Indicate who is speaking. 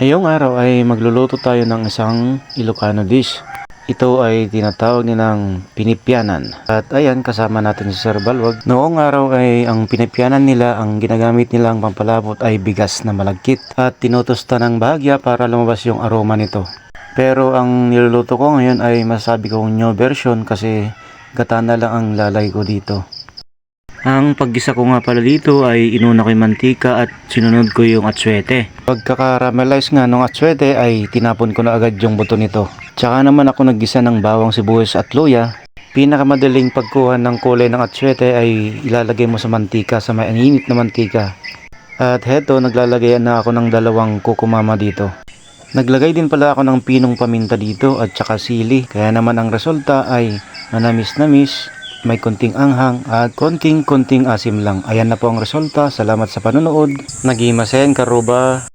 Speaker 1: Ngayong araw ay magluluto tayo ng isang Ilocano dish. Ito ay tinatawag nilang pinipyanan. At ayan, kasama natin si Sir Balwag. Noong araw ay ang pinipyanan nila, ang ginagamit nilang pampalabot ay bigas na malagkit. At tinutusta ng bahagya para lumabas yung aroma nito. Pero ang niluluto ko ngayon ay masabi kong new version kasi gata na lang ang lalay ko dito. Ang paggisa ko nga pala dito ay inuna ko yung mantika at sinunod ko yung atswete. Pagkakaramelize nga ng atswete ay tinapon ko na agad yung buto nito. Tsaka naman ako naggisa ng bawang sibuyas at luya. Pinakamadaling pagkuha ng kulay ng atswete ay ilalagay mo sa mantika sa mainit na mantika. At heto naglalagay na ako ng dalawang kukumama dito. Naglagay din pala ako ng pinong paminta dito at saka sili. Kaya naman ang resulta ay manamis-namis, may konting anghang at konting-konting asim lang. Ayan na po ang resulta. Salamat sa panonood. Nagimasen karuba.